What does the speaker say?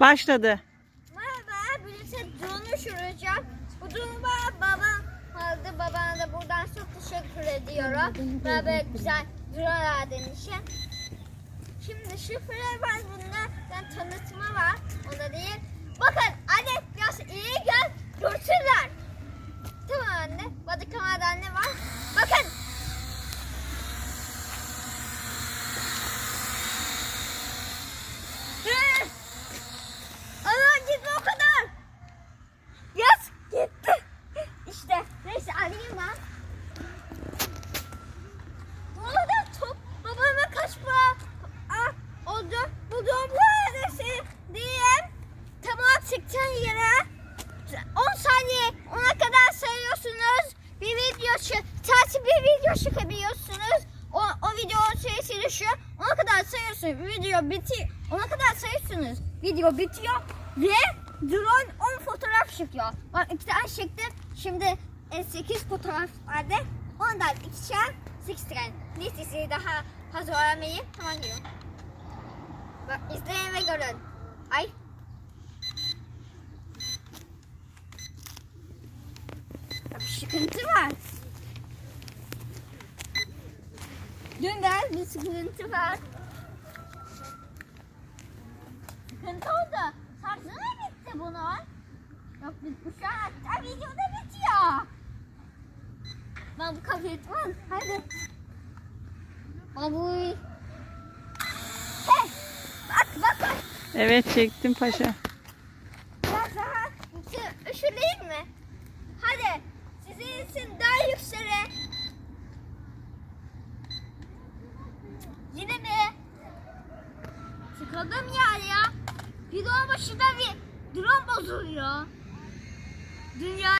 Başladı. Merhaba, birlikte drone uçuracağım. Bu drone'u bana babam aldı. Babana da buradan çok teşekkür ediyorum. Bana böyle güzel drone aldığın için. Şimdi şifre var bunlardan tanıtımı var. Dobla adresi diyeyim. Tamam çıktın yere. 10 saniye ona kadar sayıyorsunuz. Bir video tersi bir video çıkabiliyorsunuz. O, o video süresi düşüyor. Ona kadar sayıyorsunuz. Video biti ona kadar sayıyorsunuz. Video bitiyor ve drone 10 fotoğraf çekiyor. Ben iki tane çektim. Şimdi 8 fotoğraf vardı. Ondan ikişer 8 tane. Listesi daha fazla öğrenmeyi tamam diyor. Bak izleyin ve görün. Ay. Bir sıkıntı var. Dünden bir sıkıntı var. Sıkıntı oldu. Sarsına gitti bunun. Yok bitmiş hatta videoda bitiyor. Ben bu kafayı etmem. Hadi. Babuy. Hey. Bak bak bak. Evet çektim paşa. Biraz daha üşürleyeyim mi? Hadi sizin için daha yükseğe. Yine mi? Sıkıldım ya. Bir de başında bir drone bozuluyor. Dünya